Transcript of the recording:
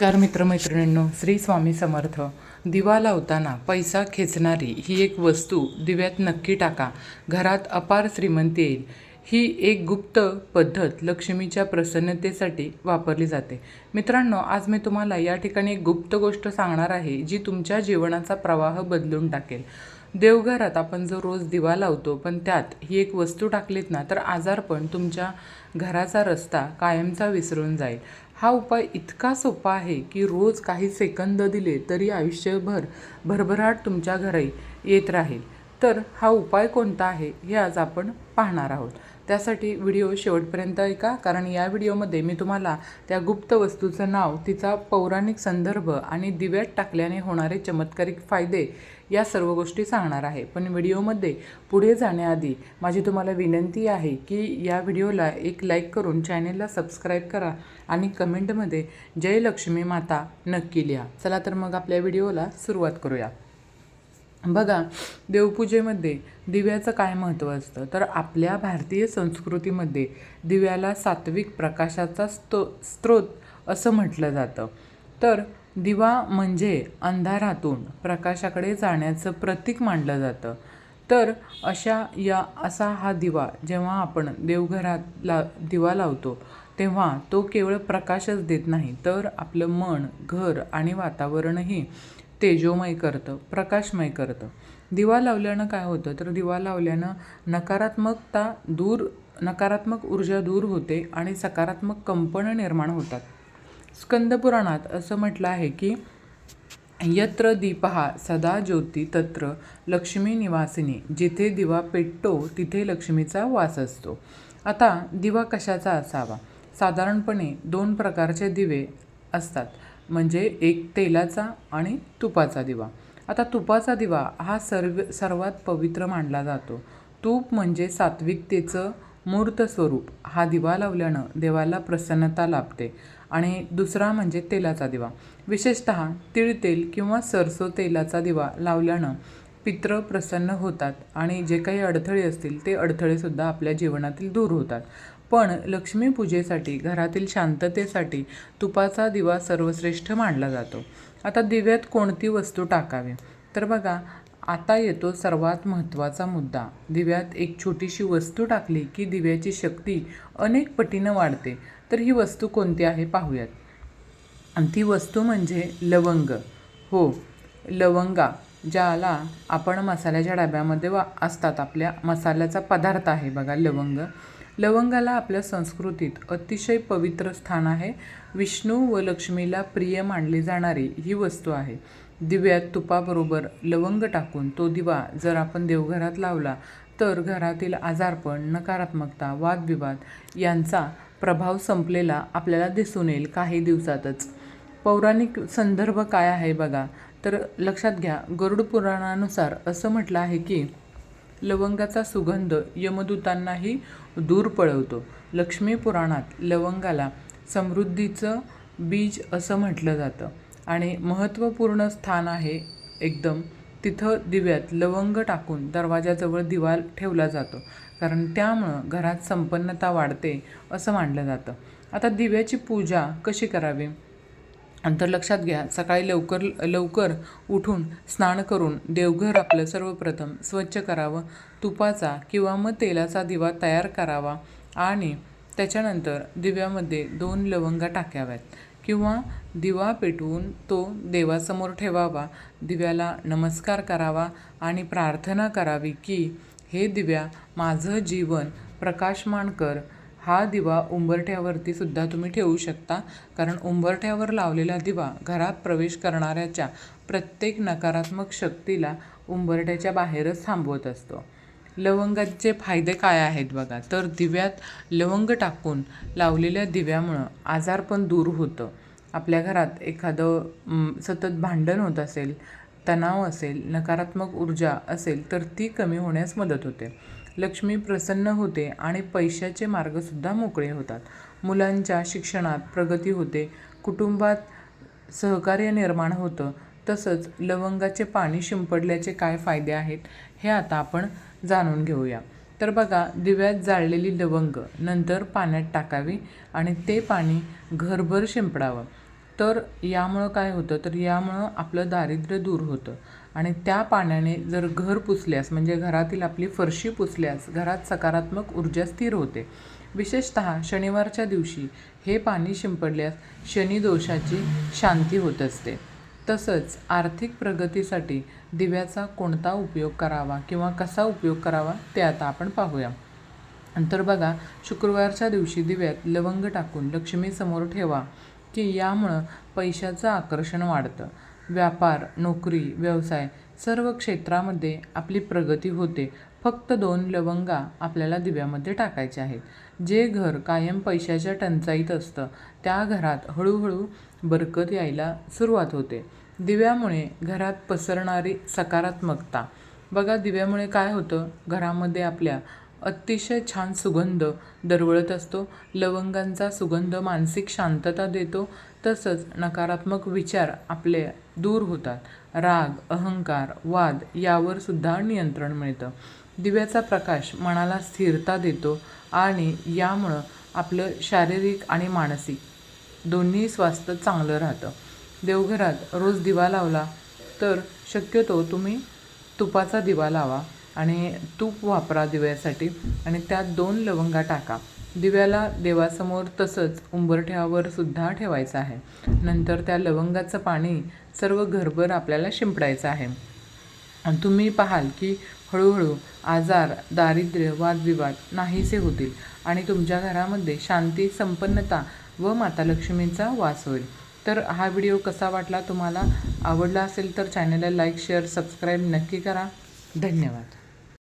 नमस्कार मित्रमैत्रिणींनो श्री स्वामी समर्थ. दिवा लावताना पैसा खेचणारी ही एक वस्तू दिव्यात नक्की टाका. घरात अपार श्रीमंती येईल. ही एक गुप्त पद्धत लक्ष्मीच्या प्रसन्नतेसाठी वापरली जाते. मित्रांनो आज मी तुम्हाला या ठिकाणी एक गुप्त गोष्ट सांगणार आहे जी तुमच्या जीवनाचा प्रवाह बदलून टाकेल. देवघरात आपण जो रोज दिवा लावतो पण त्यात ही एक वस्तू टाकलीत ना तर आजारपण तुमच्या घराचा रस्ता कायमचा विसरून जाईल. हा उपाय इतका सोपा आहे की रोज काही सेकंद दिले तरी आयुष्यभर भरभराट तुमच्या घरी येत राहील. तर हा उपाय कोणता आहे हे आज आपण पाहणार आहोत. त्यासाठी व्हिडिओ शेवटपर्यंत ऐका कारण या व्हिडिओमध्ये मी तुम्हाला त्या गुप्त वस्तूचं नाव तिचा पौराणिक संदर्भ आणि दिव्यात टाकल्याने होणारे चमत्कारिक फायदे या सर्व गोष्टी सांगणार आहे. पण व्हिडिओमध्ये पुढे जाण्याआधी माझी तुम्हाला विनंती आहे की या व्हिडिओला एक लाईक करून चॅनेलला सबस्क्राईब करा आणि कमेंटमध्ये जय लक्ष्मी माता नक्की लिहा. चला तर मग आपल्या व्हिडिओला सुरुवात करूया. बघा देवपूजेमध्ये दिव्याचं काय महत्त्व असतं? तर आपल्या भारतीय संस्कृतीमध्ये दिव्याला सात्विक प्रकाशाचा स्तो स्रोत असं म्हटलं जातं. तर दिवा म्हणजे अंधारातून प्रकाशाकडे जाण्याचं प्रतीक मानलं जातं. तर अशा या असा हा दिवा जेव्हा आपण देवघरात ला दिवा लावतो तेव्हा तो केवळ प्रकाशच देत नाही तर आपलं मन घर आणि वातावरणही तेजोमय करतं प्रकाशमय करतं. दिवा लावल्यानं काय होतं? तर दिवा लावल्यानं नकारात्मकता दूर नकारात्मक ऊर्जा दूर होते आणि सकारात्मक कंपनं निर्माण होतात. स्कंदपुराणात असं म्हटलं आहे की यत्र दीपहा सदा ज्योती तत्र लक्ष्मी निवासिनी. जिथे दिवा पेटतो तिथे लक्ष्मीचा वास असतो. आता दिवा कशाचा असावा? साधारणपणे दोन प्रकारचे दिवे असतात. म्हणजे एक तेलाचा आणि तुपाचा दिवा. आता तुपाचा दिवा हा सर्व सर्वात पवित्र मानला जातो. तूप म्हणजे सात्विकतेचं मूर्त स्वरूप. हा दिवा लावल्यानं देवाला प्रसन्नता लाभते. आणि दुसरा म्हणजे तेलाचा दिवा. विशेषत तिळतेल किंवा सरसो तेलाचा दिवा लावल्यानं पित्र प्रसन्न होतात आणि जे काही अडथळे असतील ते अडथळेसुद्धा आपल्या जीवनातील दूर होतात. पण लक्ष्मीपूजेसाठी घरातील शांततेसाठी तुपाचा दिवा सर्वश्रेष्ठ मानला जातो. आता दिव्यात कोणती वस्तू टाकावी? तर बघा आता येतो सर्वात महत्त्वाचा मुद्दा. दिव्यात एक छोटीशी वस्तू टाकली की दिव्याची शक्ती अनेक पटीनं वाढते. तर ही वस्तू कोणती आहे पाहूयात. आणि ती वस्तू म्हणजे लवंग. हो लवंगा ज्याला आपण मसाल्याच्या डब्यामध्ये वा असतात आपल्या मसाल्याचा पदार्थ आहे बघा लवंग. लवंगाला आपल्या संस्कृतीत अतिशय पवित्र स्थान आहे. विष्णू व लक्ष्मीला प्रिय मानली जाणारी ही वस्तू आहे. दिव्यात तुपाबरोबर लवंग टाकून तो दिवा जर आपण देवघरात लावला तर घरातील आजारपण नकारात्मकता वादविवाद यांचा प्रभाव संपलेला आपल्याला दिसून येईल काही दिवसातच. पौराणिक संदर्भ काय आहे बघा? तर लक्षात घ्या गरुड पुराणानुसार असं म्हटलं आहे की लवंगाचा सुगंध यमदूतांनाही दूर पळवतो. लक्ष्मी पुराणात लवंगाला समृद्धीचं बीज असं म्हटलं जातं आणि महत्त्वपूर्ण स्थान आहे एकदम. तिथं दिव्यात लवंग टाकून दरवाजाजवळ दिवा ठेवला जातो कारण त्यामुळं घरात संपन्नता वाढते असं मानलं जातं. आता दिव्याची पूजा कशी करावी? तर लक्षात घ्या. सकाळी लवकर लवकर उठून स्नान करून देवघर आपलं सर्वप्रथम स्वच्छ करावं. तुपाचा किंवा मग तेलाचा दिवा तयार करावा आणि त्याच्यानंतर दिव्यामध्ये दोन लवंगा टाकाव्यात किंवा दिवा पेटवून तो देवासमोर ठेवावा. दिव्याला नमस्कार करावा आणि प्रार्थना करावी की हे दिव्या माझं जीवन प्रकाशमान कर. हा दिवा उंबरठ्यावरती सुद्धा तुम्ही ठेवू शकता. कारण उंबरठ्यावर लावलेला दिवा घरात प्रवेश करणाऱ्याच्या प्रत्येक नकारात्मक शक्तीला उंबरठ्याच्या बाहेरच थांबवत असतो. लवंगाचे फायदे काय आहेत बघा. तर दिव्यात लवंग टाकून लावलेल्या दिव्यामुळं आजार पण दूर होतं. आपल्या घरात एखादं सतत भांडण होत असेल तणाव असेल नकारात्मक ऊर्जा असेल तर ती कमी होण्यास मदत होते. लक्ष्मी प्रसन्न होते आणि पैशाचे मार्गसुद्धा मोकळे होतात. मुलांच्या शिक्षणात प्रगती होते. कुटुंबात सहकार्य निर्माण होतं. तसंच लवंगाचे पाणी शिंपडल्याचे काय फायदे आहेत हे आता आपण जाणून घेऊया. तर बघा दिव्यात जाळलेली लवंग नंतर पाण्यात टाकावी आणि ते पाणी घरभर शिंपडावं. तर यामुळं काय होतं? तर यामुळं आपलं दारिद्र्य दूर होतं. आणि त्या पाण्याने जर घर पुसल्यास म्हणजे घरातील आपली फरशी पुसल्यास घरात सकारात्मक ऊर्जा स्थिर होते. विशेषत शनिवारच्या दिवशी हे पाणी शिंपडल्यास शनिदोषाची शांती होत असते. तसंच आर्थिक प्रगतीसाठी दिव्याचा कोणता उपयोग करावा किंवा कसा उपयोग करावा ते आता आपण पाहूया. नंतर बघा शुक्रवारच्या दिवशी दिव्यात लवंग टाकून लक्ष्मीसमोर ठेवा की यामुळं पैशाचं आकर्षण वाढतं. व्यापार नोकरी व्यवसाय सर्व क्षेत्रामध्ये आपली प्रगती होते. फक्त दोन लवंगा आपल्याला दिव्यामध्ये टाकायचे आहेत. जे घर कायम पैशाच्या टंचाईत असतं त्या घरात हळूहळू बरकत यायला सुरुवात होते. दिव्यामुळे घरात पसरणारी सकारात्मकता. बघा दिव्यामुळे काय होतं? घरामध्ये आपल्या अतिशय छान सुगंध दरवळत असतो. लवंगांचा सुगंध मानसिक शांतता देतो. तसंच नकारात्मक विचार आपले दूर होतात. राग अहंकार वाद यावर सुद्धा नियंत्रण मिळतं. दिव्याचा प्रकाश मनाला स्थिरता देतो आणि यामुळं आपलं शारीरिक आणि मानसिक दोन्ही स्वास्थ्य चांगलं राहतं. देवघरात रोज दिवा लावला तर शक्यतो तुम्ही तुपाचा दिवा लावा आणि तूप वापरा दिव्यासाठी आणि त्यात दोन लवंगा टाका. दिव्याला देवासमोर तसंच उंबरठ्यावर सुद्धा ठेवायचं आहे. नंतर त्या लवंगाचं पाणी सर्व घरभर आपल्याला शिंपडायचं आहे. तुम्ही पाहाल की हळूहळू आजार दारिद्र्य वादविवाद नाहीसे होतील आणि तुमच्या घरामध्ये शांती संपन्नता व माता लक्ष्मीचा वास होईल. तर हा व्हिडिओ कसा वाटला तुम्हाला? आवडला असेल तर चॅनलला लाईक शेअर सबस्क्राईब नक्की करा. धन्यवाद.